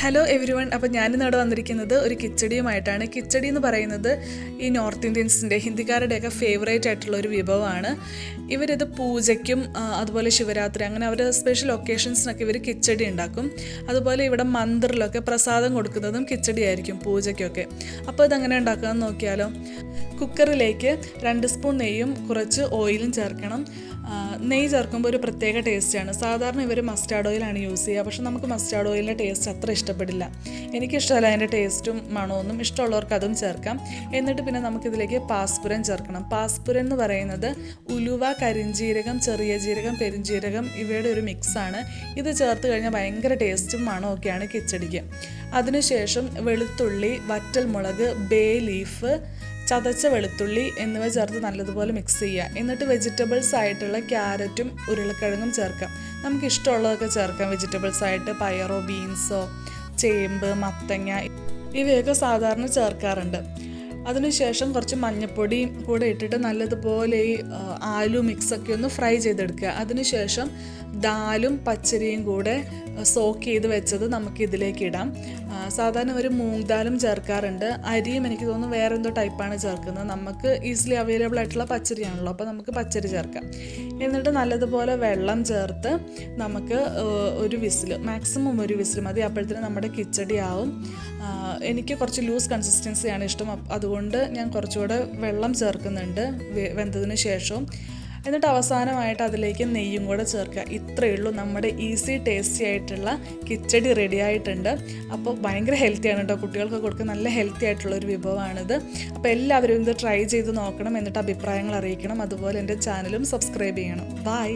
Hello every one അപ്പോൾ ഞാനിന്ന് ഇവിടെ വന്നിരിക്കുന്നത് ഒരു കിച്ചടിയുമായിട്ടാണ്. കിച്ചടി എന്ന് പറയുന്നത് ഈ നോർത്ത് ഇന്ത്യൻസിന്റെ ഹിന്ദിക്കാരുടെയൊക്കെ ഫേവറേറ്റ് ആയിട്ടുള്ള ഒരു വിഭവമാണ്. ഇവരിത് പൂജയ്ക്കും അതുപോലെ ശിവരാത്രി അങ്ങനെ അവരുടെ സ്പെഷ്യൽ ഒക്കേഷൻസിനൊക്കെ ഇവർ കിച്ചടി ഉണ്ടാക്കും. അതുപോലെ ഇവിടെ മന്ദിറിലൊക്കെ പ്രസാദം കൊടുക്കുന്നതും കിച്ചടി ആയിരിക്കും പൂജയ്ക്കൊക്കെ. അപ്പോൾ ഇതെങ്ങനെ ഉണ്ടാക്കാമെന്ന് നോക്കിയാലോ. കുക്കറിലേക്ക് രണ്ട് സ്പൂൺ നെയ്യും കുറച്ച് ഓയിലും ചേർക്കണം. നെയ്യ് ചേർക്കുമ്പോൾ ഒരു പ്രത്യേക ടേസ്റ്റാണ് സാധാരണ ഇവർ മസ്റ്റാർഡ് ഓയിലാണ് യൂസ് ചെയ്യുക. പക്ഷെ നമുക്ക് മസ്റ്റാർഡ് ഓയിലിന്റെ ടേസ്റ്റ് അത്ര ഇഷ്ടപ്പെടില്ല. എനിക്കിഷ്ടമല്ല അതിന്റെ ടേസ്റ്റും മണമൊന്നും ഇഷ്ടമുള്ളവർക്ക് അതും ചേർക്കാം. എന്നിട്ട് പിന്നെ നമുക്കിതിലേക്ക് പാസ്പുരം ചേർക്കണം. പാസ്പുരം എന്ന് പറയുന്നത് ഉലുവ കരിഞ്ജീരകം ചെറിയ ജീരകം പെരുംജീരകം ഇവയുടെ ഒരു മിക്സാണ്. ഇത് ചേർത്ത് കഴിഞ്ഞാൽ ഭയങ്കര ടേസ്റ്റും മണമൊക്കെയാണ് കിച്ചടിക്ക്. അതിനുശേഷം വെളുത്തുള്ളി വറ്റൽമുളക് ബേ ലീഫ് ചതച്ച വെളുത്തുള്ളി എന്നിവ ചേർത്ത് നല്ലതുപോലെ മിക്സ് ചെയ്യുക. എന്നിട്ട് വെജിറ്റബിൾസ് ആയിട്ടുള്ള ക്യാരറ്റും ഉരുളക്കിഴങ്ങും ചേർക്കാം. നമുക്ക് ഇഷ്ടമുള്ളതൊക്കെ ചേർക്കാം. വെജിറ്റബിൾസ് ആയിട്ട് പയറോ ബീൻസോ ചേമ്പ് മത്തങ്ങ ഇവയൊക്കെ സാധാരണ ചേർക്കാറുണ്ട്. അതിനുശേഷം കുറച്ച് മഞ്ഞൾപ്പൊടി കൂടെ ഇട്ടിട്ട് നല്ലതുപോലെ ഈ ആലു മിക്സൊക്കെ ഒന്ന് ഫ്രൈ ചെയ്തെടുക്കുക. അതിനുശേഷം ദാലും പച്ചരിയും കൂടെ സോക്ക് ചെയ്ത് വെച്ചത് നമുക്ക് ഇതിലേക്ക് ഇടാം. സാധാരണ ഒരു മൂങ് ദാലും ചേർക്കാറുണ്ട്. അരിയും എനിക്ക് തോന്നുന്നു വേറെ എന്തോ ടൈപ്പാണ് ചേർക്കുന്നത്. നമുക്ക് ഈസിലി അവൈലബിൾ ആയിട്ടുള്ള പച്ചരിയാണല്ലോ അപ്പോൾ നമുക്ക് പച്ചരി ചേർക്കാം. എന്നിട്ട് നല്ലതുപോലെ വെള്ളം ചേർത്ത് നമുക്ക് ഒരു വിസിൽ മാക്സിമം ഒരു വിസിൽ മതി. അപ്പോഴത്തേനും നമ്മുടെ കിച്ചടി ആവും. എനിക്ക് കുറച്ച് ലൂസ് കൺസിസ്റ്റൻസിയാണ് ഇഷ്ടം. അപ്പ- അതുകൊണ്ട് ഞാൻ കുറച്ചുകൂടെ വെള്ളം ചേർക്കുന്നുണ്ട് വെന്തതിന് ശേഷവും. എന്നിട്ട് അവസാനമായിട്ട് അതിലേക്ക് നെയ്യും കൂടെ ചേർക്കുക. ഇത്രയേ ഉള്ളൂ. നമ്മുടെ ഈസി ടേസ്റ്റി ആയിട്ടുള്ള കിച്ചടി റെഡി ആയിട്ടുണ്ട്. അപ്പോൾ ഭയങ്കര ഹെൽത്തിയാണ് കേട്ടോ. കുട്ടികൾക്ക് കൊടുക്കുന്ന നല്ല ഹെൽത്തി ആയിട്ടുള്ള ഒരു വിഭവമാണിത്. അപ്പോൾ എല്ലാവരും ഇത് ട്രൈ ചെയ്ത് നോക്കണം. എന്നിട്ട് അഭിപ്രായങ്ങൾ അറിയിക്കണം. അതുപോലെ എന്റെ ചാനലും സബ്സ്ക്രൈബ് ചെയ്യണം. ബൈ